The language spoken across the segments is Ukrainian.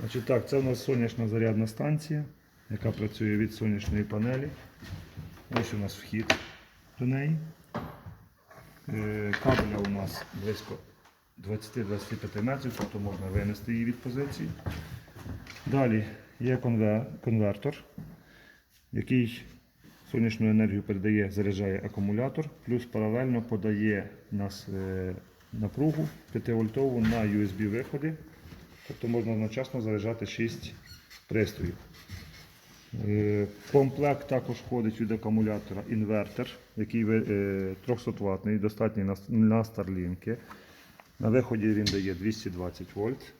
Значить, так, це у нас сонячна зарядна станція, яка працює від сонячної панелі. Ось у нас вхід до неї. Е, Кабеля у нас близько 20-25 метрів, тобто можна винести її від позиції. Далі є конвертор, який сонячну енергію передає, заряджає акумулятор, плюс паралельно подає нас е, напругу 5-вольтову на USB-виходи. Тобто можна одночасно заряджати 6 пристроїв. Е, В комплект також входить від акумулятора інвертор, який е, 300 ватний, достатній на, Starlink. На виході він дає 220 вольт.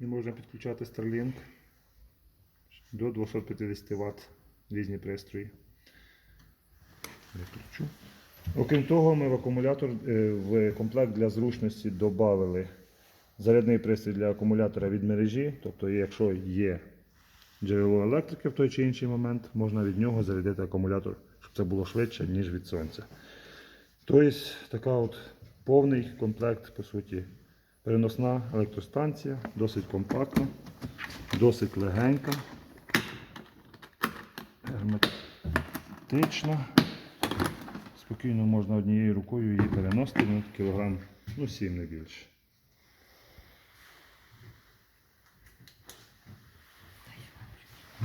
І можна підключати Starlink до 250 Вт різні пристрої. Окрім того, ми в акумулятор е, в комплект для зручності додали зарядний пристрій для акумулятора від мережі. Тобто, якщо є джерело електрики в той чи інший момент, можна від нього зарядити акумулятор, щоб це було швидше, ніж від сонця. Тобто, така от повний комплект, по суті, переносна електростанція, досить компактна, досить легенька, герметична. Спокійно можна однією рукою її переносити, кілограм, ну 7 не більше.